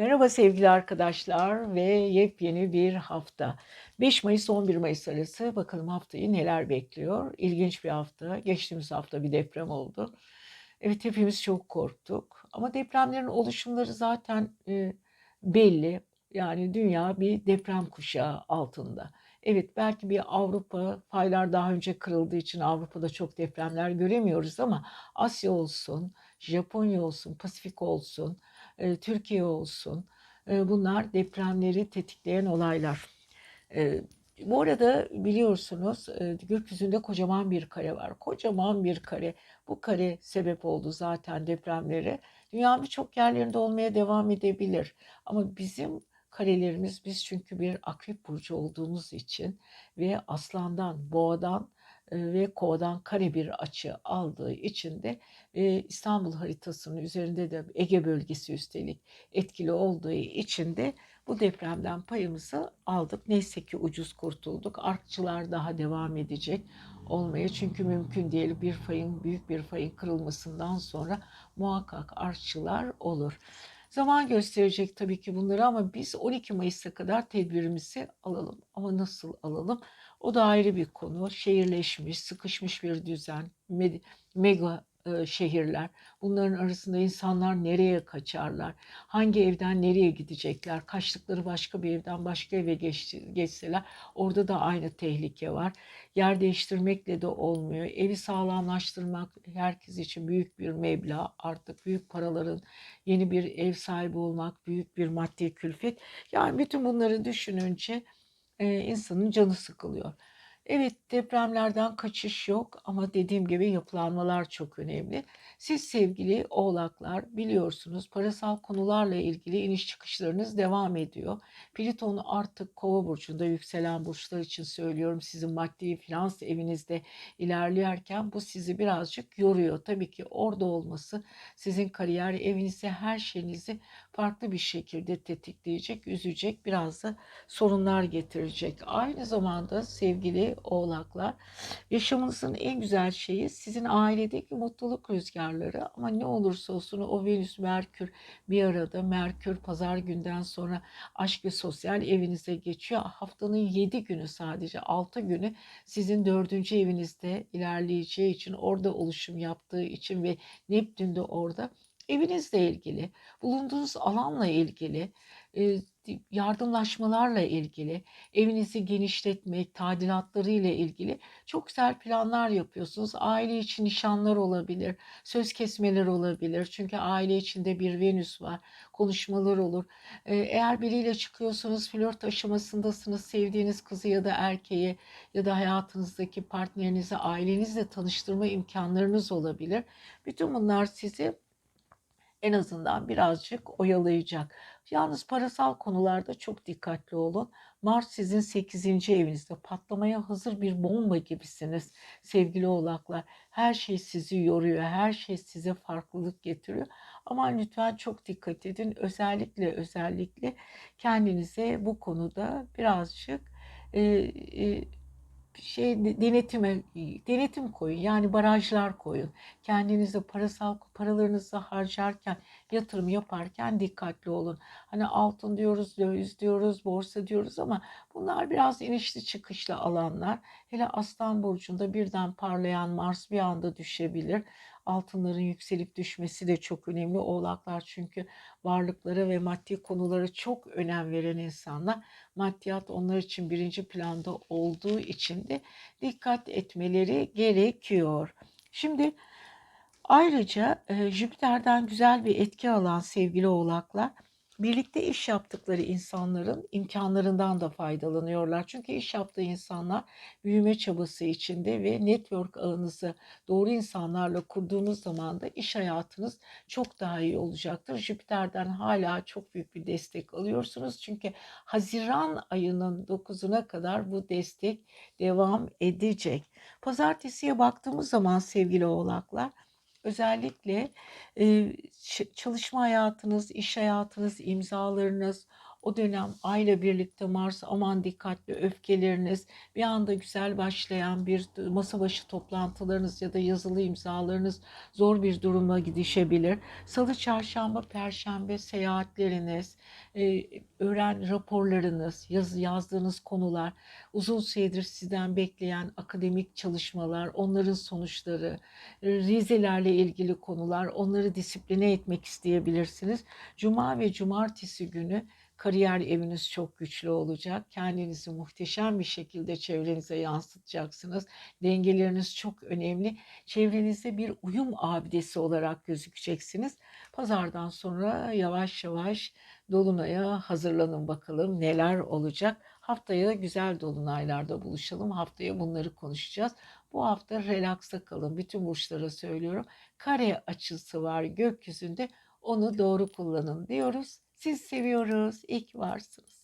Merhaba sevgili arkadaşlar ve yepyeni bir hafta. 5 Mayıs 11 Mayıs arası bakalım haftayı neler bekliyor? İlginç bir hafta. Geçtiğimiz hafta bir deprem oldu. Evet hepimiz çok korktuk. Ama depremlerin oluşumları zaten e, belli. Yani dünya bir deprem kuşağı altında. Evet belki bir Avrupa faylar daha önce kırıldığı için Avrupa'da çok depremler göremiyoruz ama Asya olsun, Japonya olsun, Pasifik olsun, e, Türkiye olsun. E, bunlar depremleri tetikleyen olaylar. E, bu arada biliyorsunuz e, gökyüzünde kocaman bir kare var. Kocaman bir kare. Bu kare sebep oldu zaten depremlere. Dünyanın birçok yerlerinde olmaya devam edebilir. Ama bizim karelerimiz biz çünkü bir akrep burcu olduğumuz için ve aslandan, boğadan ve kovadan kare bir açı aldığı için de İstanbul haritasının üzerinde de Ege bölgesi üstelik etkili olduğu için de bu depremden payımızı aldık. Neyse ki ucuz kurtulduk. Artçılar daha devam edecek olmaya çünkü mümkün değil bir fayın büyük bir fayın kırılmasından sonra muhakkak artçılar olur. Zaman gösterecek tabii ki bunları ama biz 12 Mayıs'a kadar tedbirimizi alalım. Ama nasıl alalım? O da ayrı bir konu. Şehirleşmiş, sıkışmış bir düzen, mega e, şehirler. Bunların arasında insanlar nereye kaçarlar? Hangi evden nereye gidecekler? Kaçtıkları başka bir evden başka eve geçti, geçseler orada da aynı tehlike var. Yer değiştirmekle de olmuyor. Evi sağlamlaştırmak herkes için büyük bir meblağ. Artık büyük paraların yeni bir ev sahibi olmak büyük bir maddi külfet. Yani bütün bunları düşününce insanın canı sıkılıyor. Evet depremlerden kaçış yok ama dediğim gibi yapılanmalar çok önemli. Siz sevgili oğlaklar biliyorsunuz parasal konularla ilgili iniş çıkışlarınız devam ediyor. Plüton artık kova burcunda yükselen burçlar için söylüyorum sizin maddi finans evinizde ilerlerken bu sizi birazcık yoruyor. Tabii ki orada olması sizin kariyer evinizi her şeyinizi farklı bir şekilde tetikleyecek, üzecek, biraz da sorunlar getirecek. Aynı zamanda sevgili oğlaklar, yaşamınızın en güzel şeyi sizin ailedeki mutluluk rüzgarları ama ne olursa olsun o Venüs, Merkür bir arada. Merkür pazar günden sonra aşk ve sosyal evinize geçiyor. Haftanın 7 günü sadece 6 günü sizin dördüncü evinizde ilerleyeceği için orada oluşum yaptığı için ve Neptün de orada evinizle ilgili, bulunduğunuz alanla ilgili, yardımlaşmalarla ilgili, evinizi genişletmek, tadilatları ile ilgili çok güzel planlar yapıyorsunuz. Aile için nişanlar olabilir, söz kesmeler olabilir. Çünkü aile içinde bir Venüs var, konuşmalar olur. Eğer biriyle çıkıyorsanız, flört aşamasındasınız, sevdiğiniz kızı ya da erkeği ya da hayatınızdaki partnerinizi ailenizle tanıştırma imkanlarınız olabilir. Bütün bunlar sizi en azından birazcık oyalayacak. Yalnız parasal konularda çok dikkatli olun. Mars sizin 8. evinizde patlamaya hazır bir bomba gibisiniz sevgili oğlaklar. Her şey sizi yoruyor, her şey size farklılık getiriyor. Ama lütfen çok dikkat edin. Özellikle özellikle kendinize bu konuda birazcık e, e, şey denetime denetim koyun. Yani barajlar koyun. Kendinize parasal paralarınızı harcarken, yatırım yaparken dikkatli olun. Hani altın diyoruz, döviz diyoruz, borsa diyoruz ama bunlar biraz inişli çıkışlı alanlar. Hele Aslan burcunda birden parlayan Mars bir anda düşebilir altınların yükselip düşmesi de çok önemli. Oğlaklar çünkü varlıklara ve maddi konulara çok önem veren insanlar. Maddiyat onlar için birinci planda olduğu için de dikkat etmeleri gerekiyor. Şimdi ayrıca Jüpiter'den güzel bir etki alan sevgili oğlaklar birlikte iş yaptıkları insanların imkanlarından da faydalanıyorlar. Çünkü iş yaptığı insanlar büyüme çabası içinde ve network ağınızı doğru insanlarla kurduğunuz zaman da iş hayatınız çok daha iyi olacaktır. Jüpiter'den hala çok büyük bir destek alıyorsunuz. Çünkü Haziran ayının 9'una kadar bu destek devam edecek. Pazartesiye baktığımız zaman sevgili oğlaklar Özellikle, çalışma hayatınız, iş hayatınız, imzalarınız, O dönem Ay'la birlikte Mars aman dikkatli öfkeleriniz, bir anda güzel başlayan bir masa başı toplantılarınız ya da yazılı imzalarınız zor bir duruma gidişebilir. Salı, çarşamba, perşembe seyahatleriniz, e, öğren raporlarınız, yaz, yazdığınız konular, uzun süredir sizden bekleyen akademik çalışmalar, onların sonuçları, e, rizelerle ilgili konular, onları disipline etmek isteyebilirsiniz. Cuma ve cumartesi günü kariyer eviniz çok güçlü olacak. Kendinizi muhteşem bir şekilde çevrenize yansıtacaksınız. Dengeleriniz çok önemli. Çevrenizde bir uyum abidesi olarak gözükeceksiniz. Pazardan sonra yavaş yavaş dolunaya hazırlanın bakalım neler olacak. Haftaya güzel dolunaylarda buluşalım. Haftaya bunları konuşacağız. Bu hafta relaksa kalın. Bütün burçlara söylüyorum. Kare açısı var gökyüzünde. Onu doğru kullanın diyoruz. Siz seviyoruz. İyi ki varsınız.